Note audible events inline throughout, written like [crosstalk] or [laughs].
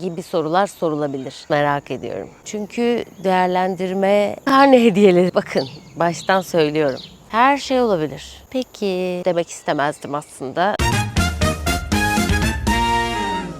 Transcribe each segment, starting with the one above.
gibi sorular sorulabilir. Merak ediyorum. Çünkü değerlendirme karne hediyeleri bakın baştan söylüyorum. Her şey olabilir. Peki demek istemezdim aslında.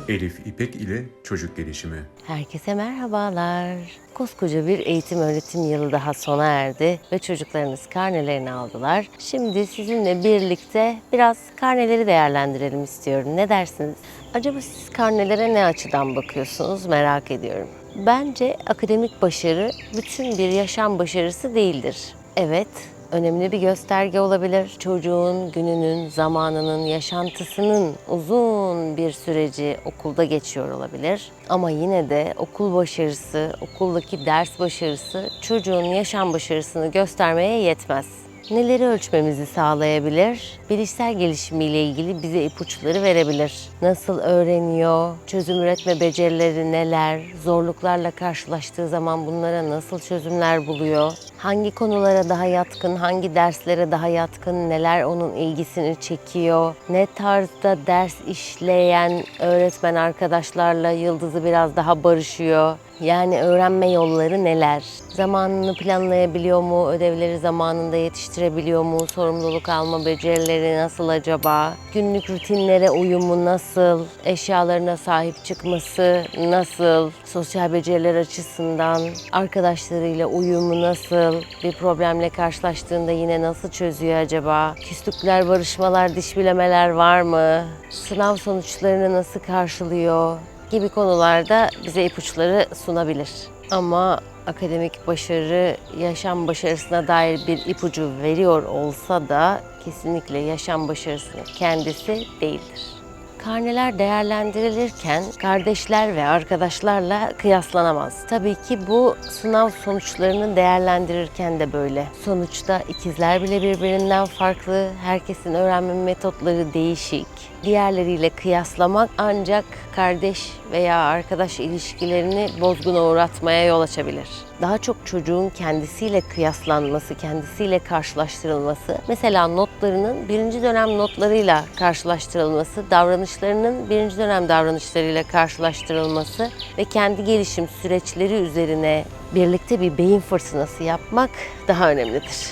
Elif İpek ile çocuk gelişimi. Herkese merhabalar. Koskoca bir eğitim öğretim yılı daha sona erdi ve çocuklarınız karnelerini aldılar. Şimdi sizinle birlikte biraz karneleri değerlendirelim istiyorum. Ne dersiniz? Acaba siz karnelere ne açıdan bakıyorsunuz merak ediyorum. Bence akademik başarı bütün bir yaşam başarısı değildir. Evet, önemli bir gösterge olabilir. Çocuğun gününün, zamanının, yaşantısının uzun bir süreci okulda geçiyor olabilir. Ama yine de okul başarısı, okuldaki ders başarısı çocuğun yaşam başarısını göstermeye yetmez. Neleri ölçmemizi sağlayabilir? Bilişsel gelişimiyle ilgili bize ipuçları verebilir. Nasıl öğreniyor? Çözüm üretme becerileri neler? Zorluklarla karşılaştığı zaman bunlara nasıl çözümler buluyor? Hangi konulara daha yatkın, hangi derslere daha yatkın, neler onun ilgisini çekiyor? Ne tarzda ders işleyen öğretmen arkadaşlarla Yıldız'ı biraz daha barışıyor? Yani öğrenme yolları neler? Zamanını planlayabiliyor mu? Ödevleri zamanında yetiştirebiliyor mu? Sorumluluk alma becerileri nasıl acaba? Günlük rutinlere uyumu nasıl? Eşyalarına sahip çıkması nasıl? Sosyal beceriler açısından arkadaşlarıyla uyumu nasıl? Bir problemle karşılaştığında yine nasıl çözüyor acaba? Küslükler, barışmalar, diş bilemeler var mı? Sınav sonuçlarını nasıl karşılıyor? gibi konularda bize ipuçları sunabilir. Ama akademik başarı yaşam başarısına dair bir ipucu veriyor olsa da kesinlikle yaşam başarısının kendisi değildir. Karneler değerlendirilirken kardeşler ve arkadaşlarla kıyaslanamaz. Tabii ki bu sınav sonuçlarını değerlendirirken de böyle. Sonuçta ikizler bile birbirinden farklı, herkesin öğrenme metotları değişik. Diğerleriyle kıyaslamak ancak kardeş veya arkadaş ilişkilerini bozguna uğratmaya yol açabilir. Daha çok çocuğun kendisiyle kıyaslanması, kendisiyle karşılaştırılması, mesela notlarının birinci dönem notlarıyla karşılaştırılması, davranışlarının birinci dönem davranışlarıyla karşılaştırılması ve kendi gelişim süreçleri üzerine birlikte bir beyin fırtınası yapmak daha önemlidir.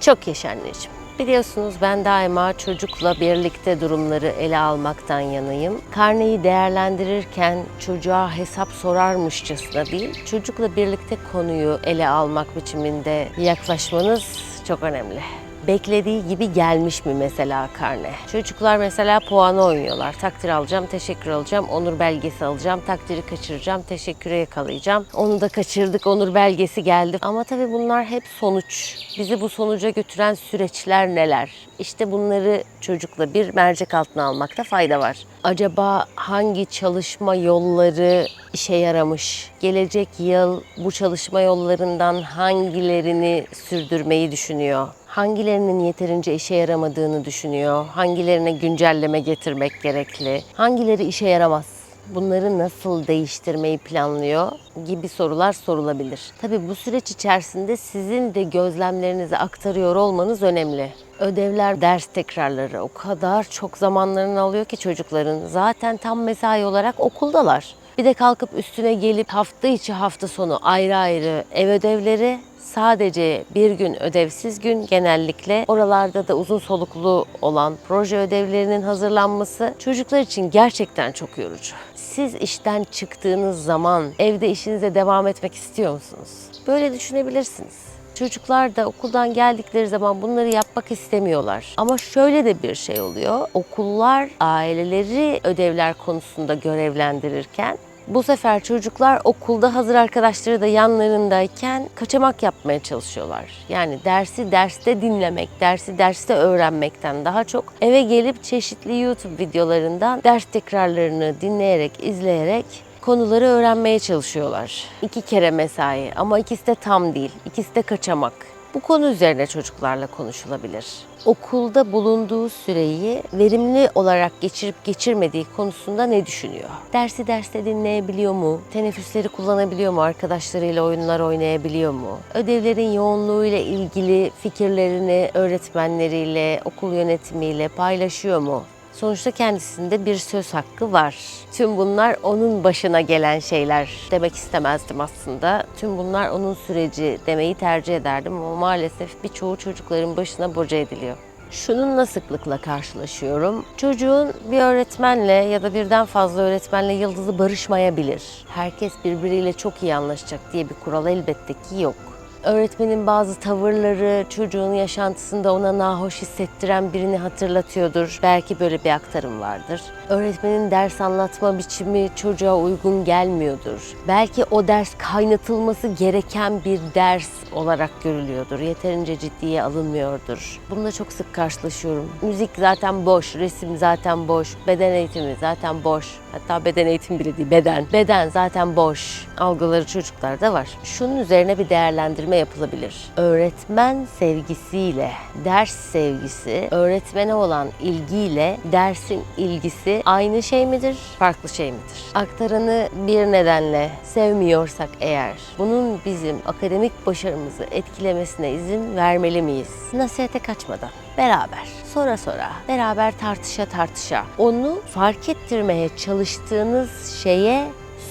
Çok yaşa anneciğim. Biliyorsunuz ben daima çocukla birlikte durumları ele almaktan yanayım. Karneyi değerlendirirken çocuğa hesap sorarmışçasına değil, çocukla birlikte konuyu ele almak biçiminde yaklaşmanız çok önemli. Beklediği gibi gelmiş mi mesela karne? Çocuklar mesela puanı oynuyorlar. Takdir alacağım, teşekkür alacağım, onur belgesi alacağım, takdiri kaçıracağım, teşekküre yakalayacağım. Onu da kaçırdık, onur belgesi geldi. Ama tabii bunlar hep sonuç. Bizi bu sonuca götüren süreçler neler? İşte bunları çocukla bir mercek altına almakta fayda var. Acaba hangi çalışma yolları işe yaramış? Gelecek yıl bu çalışma yollarından hangilerini sürdürmeyi düşünüyor? Hangilerinin yeterince işe yaramadığını düşünüyor? Hangilerine güncelleme getirmek gerekli? Hangileri işe yaramaz? bunları nasıl değiştirmeyi planlıyor gibi sorular sorulabilir. Tabii bu süreç içerisinde sizin de gözlemlerinizi aktarıyor olmanız önemli. Ödevler, ders tekrarları o kadar çok zamanlarını alıyor ki çocukların. Zaten tam mesai olarak okuldalar. Bir de kalkıp üstüne gelip hafta içi hafta sonu ayrı ayrı ev ödevleri sadece bir gün ödevsiz gün genellikle oralarda da uzun soluklu olan proje ödevlerinin hazırlanması çocuklar için gerçekten çok yorucu. Siz işten çıktığınız zaman evde işinize devam etmek istiyor musunuz? Böyle düşünebilirsiniz. Çocuklar da okuldan geldikleri zaman bunları yapmak istemiyorlar. Ama şöyle de bir şey oluyor. Okullar aileleri ödevler konusunda görevlendirirken bu sefer çocuklar okulda hazır arkadaşları da yanlarındayken kaçamak yapmaya çalışıyorlar. Yani dersi derste dinlemek, dersi derste öğrenmekten daha çok eve gelip çeşitli YouTube videolarından ders tekrarlarını dinleyerek, izleyerek konuları öğrenmeye çalışıyorlar. İki kere mesai ama ikisi de tam değil, ikisi de kaçamak. Bu konu üzerine çocuklarla konuşulabilir. Okulda bulunduğu süreyi verimli olarak geçirip geçirmediği konusunda ne düşünüyor? Dersi derste dinleyebiliyor mu? Teneffüsleri kullanabiliyor mu? Arkadaşlarıyla oyunlar oynayabiliyor mu? Ödevlerin yoğunluğuyla ilgili fikirlerini öğretmenleriyle, okul yönetimiyle paylaşıyor mu? Sonuçta kendisinde bir söz hakkı var. Tüm bunlar onun başına gelen şeyler demek istemezdim aslında. Tüm bunlar onun süreci demeyi tercih ederdim ama maalesef birçoğu çocukların başına boca ediliyor. Şununla sıklıkla karşılaşıyorum. Çocuğun bir öğretmenle ya da birden fazla öğretmenle yıldızı barışmayabilir. Herkes birbiriyle çok iyi anlaşacak diye bir kural elbette ki yok. Öğretmenin bazı tavırları çocuğun yaşantısında ona nahoş hissettiren birini hatırlatıyordur. Belki böyle bir aktarım vardır. Öğretmenin ders anlatma biçimi çocuğa uygun gelmiyordur. Belki o ders kaynatılması gereken bir ders olarak görülüyordur. Yeterince ciddiye alınmıyordur. Bununla çok sık karşılaşıyorum. Müzik zaten boş, resim zaten boş, beden eğitimi zaten boş. Hatta beden eğitimi bile değil, beden. Beden zaten boş. Algıları çocuklarda var. Şunun üzerine bir değerlendirme yapılabilir. Öğretmen sevgisiyle ders sevgisi, öğretmene olan ilgiyle dersin ilgisi aynı şey midir, farklı şey midir? Aktaranı bir nedenle sevmiyorsak eğer, bunun bizim akademik başarımızı etkilemesine izin vermeli miyiz? Nasihate kaçmadan beraber, sonra sonra, beraber tartışa tartışa onu fark ettirmeye çalıştığınız şeye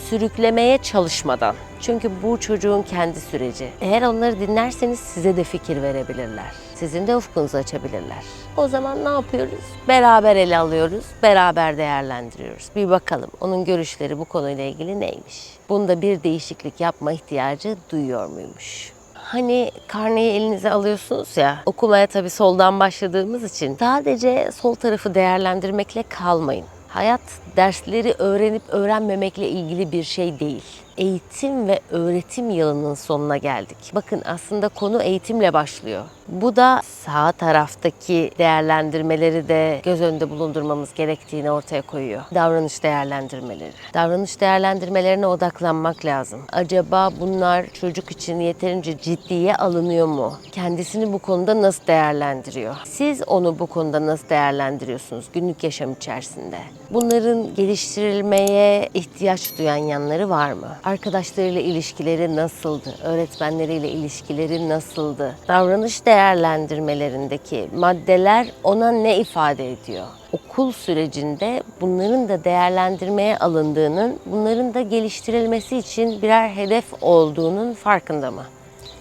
sürüklemeye çalışmadan. Çünkü bu çocuğun kendi süreci. Eğer onları dinlerseniz size de fikir verebilirler. Sizin de ufkunuzu açabilirler. O zaman ne yapıyoruz? Beraber ele alıyoruz, beraber değerlendiriyoruz. Bir bakalım onun görüşleri bu konuyla ilgili neymiş? Bunda bir değişiklik yapma ihtiyacı duyuyor muymuş? Hani karneyi elinize alıyorsunuz ya, okumaya tabii soldan başladığımız için sadece sol tarafı değerlendirmekle kalmayın. Hayat dersleri öğrenip öğrenmemekle ilgili bir şey değil. Eğitim ve öğretim yılının sonuna geldik. Bakın aslında konu eğitimle başlıyor. Bu da sağ taraftaki değerlendirmeleri de göz önünde bulundurmamız gerektiğini ortaya koyuyor. Davranış değerlendirmeleri. Davranış değerlendirmelerine odaklanmak lazım. Acaba bunlar çocuk için yeterince ciddiye alınıyor mu? Kendisini bu konuda nasıl değerlendiriyor? Siz onu bu konuda nasıl değerlendiriyorsunuz günlük yaşam içerisinde? Bunların geliştirilmeye ihtiyaç duyan yanları var mı? Arkadaşlarıyla ilişkileri nasıldı? Öğretmenleriyle ilişkileri nasıldı? Davranış değerlendirmelerindeki maddeler ona ne ifade ediyor? Okul sürecinde bunların da değerlendirmeye alındığının, bunların da geliştirilmesi için birer hedef olduğunun farkında mı?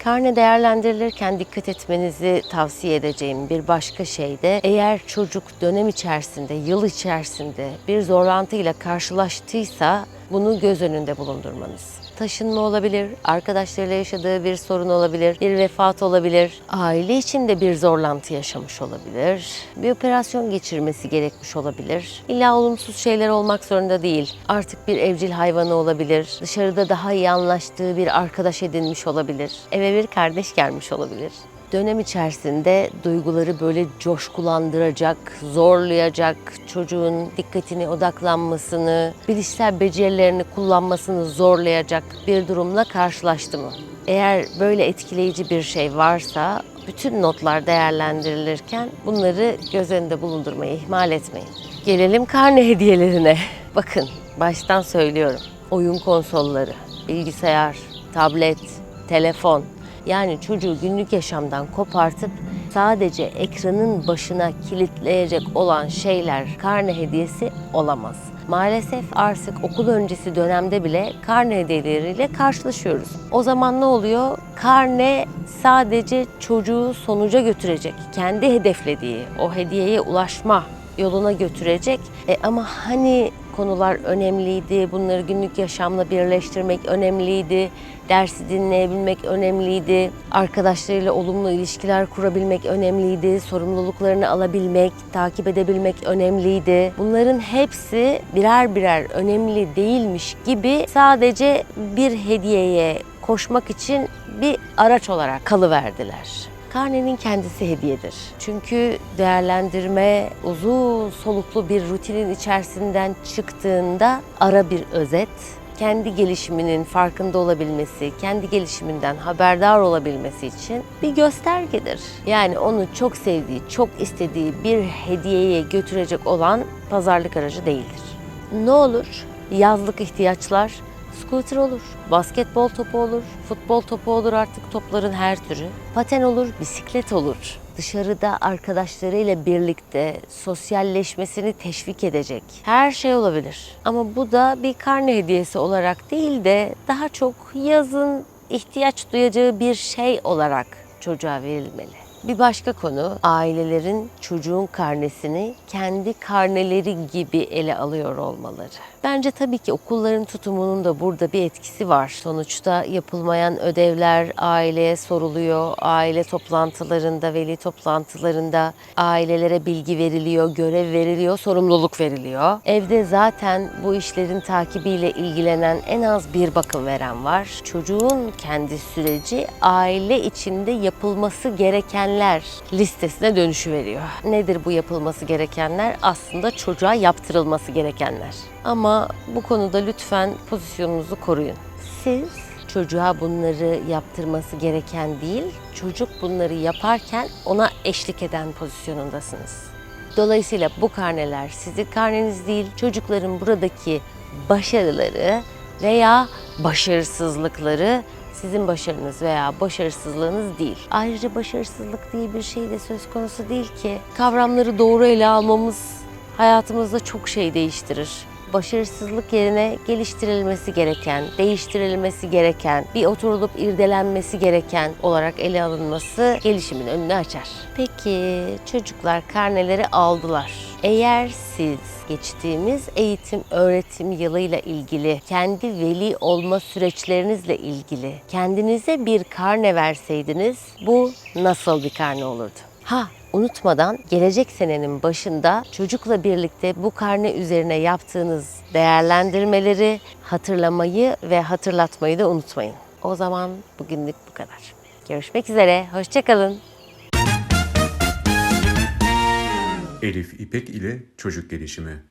Karne değerlendirilirken dikkat etmenizi tavsiye edeceğim bir başka şey de eğer çocuk dönem içerisinde, yıl içerisinde bir zorlantıyla karşılaştıysa bunu göz önünde bulundurmanız. Taşınma olabilir, arkadaşlarıyla yaşadığı bir sorun olabilir, bir vefat olabilir, aile içinde bir zorlantı yaşamış olabilir, bir operasyon geçirmesi gerekmiş olabilir. İlla olumsuz şeyler olmak zorunda değil. Artık bir evcil hayvanı olabilir, dışarıda daha iyi anlaştığı bir arkadaş edinmiş olabilir, eve bir kardeş gelmiş olabilir dönem içerisinde duyguları böyle coşkulandıracak, zorlayacak, çocuğun dikkatini odaklanmasını, bilişsel becerilerini kullanmasını zorlayacak bir durumla karşılaştı mı? Eğer böyle etkileyici bir şey varsa bütün notlar değerlendirilirken bunları göz önünde bulundurmayı ihmal etmeyin. Gelelim karne [laughs] hediyelerine. Bakın baştan söylüyorum. Oyun konsolları, bilgisayar, tablet, telefon, yani çocuğu günlük yaşamdan kopartıp sadece ekranın başına kilitleyecek olan şeyler karne hediyesi olamaz. Maalesef artık okul öncesi dönemde bile karne hediyeleriyle karşılaşıyoruz. O zaman ne oluyor? Karne sadece çocuğu sonuca götürecek. Kendi hedeflediği o hediyeye ulaşma yoluna götürecek. E ama hani konular önemliydi, bunları günlük yaşamla birleştirmek önemliydi, dersi dinleyebilmek önemliydi, arkadaşlarıyla olumlu ilişkiler kurabilmek önemliydi, sorumluluklarını alabilmek, takip edebilmek önemliydi. Bunların hepsi birer birer önemli değilmiş gibi sadece bir hediyeye koşmak için bir araç olarak kalıverdiler. Karnenin kendisi hediyedir. Çünkü değerlendirme uzun soluklu bir rutinin içerisinden çıktığında ara bir özet, kendi gelişiminin farkında olabilmesi, kendi gelişiminden haberdar olabilmesi için bir göstergedir. Yani onu çok sevdiği, çok istediği bir hediyeye götürecek olan pazarlık aracı değildir. Ne olur? Yazlık ihtiyaçlar Scooter olur, basketbol topu olur, futbol topu olur artık topların her türü. Paten olur, bisiklet olur. dışarıda arkadaşlarıyla birlikte sosyalleşmesini teşvik edecek. Her şey olabilir. Ama bu da bir karne hediyesi olarak değil de daha çok yazın ihtiyaç duyacağı bir şey olarak çocuğa verilmeli. Bir başka konu ailelerin çocuğun karnesini kendi karneleri gibi ele alıyor olmaları. Bence tabii ki okulların tutumunun da burada bir etkisi var. Sonuçta yapılmayan ödevler aileye soruluyor. Aile toplantılarında, veli toplantılarında ailelere bilgi veriliyor, görev veriliyor, sorumluluk veriliyor. Evde zaten bu işlerin takibiyle ilgilenen en az bir bakım veren var. Çocuğun kendi süreci aile içinde yapılması gerekenler listesine dönüşü veriyor. Nedir bu yapılması gerekenler? Aslında çocuğa yaptırılması gerekenler. Ama bu konuda lütfen pozisyonunuzu koruyun. Siz çocuğa bunları yaptırması gereken değil, çocuk bunları yaparken ona eşlik eden pozisyonundasınız. Dolayısıyla bu karneler sizin karneniz değil, çocukların buradaki başarıları veya başarısızlıkları sizin başarınız veya başarısızlığınız değil. Ayrıca başarısızlık diye bir şey de söz konusu değil ki. Kavramları doğru ele almamız hayatımızda çok şey değiştirir. Başarısızlık yerine geliştirilmesi gereken, değiştirilmesi gereken, bir oturulup irdelenmesi gereken olarak ele alınması gelişimin önünü açar. Peki çocuklar karneleri aldılar. Eğer siz geçtiğimiz eğitim öğretim yılıyla ilgili, kendi veli olma süreçlerinizle ilgili kendinize bir karne verseydiniz bu nasıl bir karne olurdu? Ha unutmadan gelecek senenin başında çocukla birlikte bu karne üzerine yaptığınız değerlendirmeleri hatırlamayı ve hatırlatmayı da unutmayın. O zaman bugünlük bu kadar. Görüşmek üzere, hoşçakalın. Elif İpek ile çocuk gelişimi.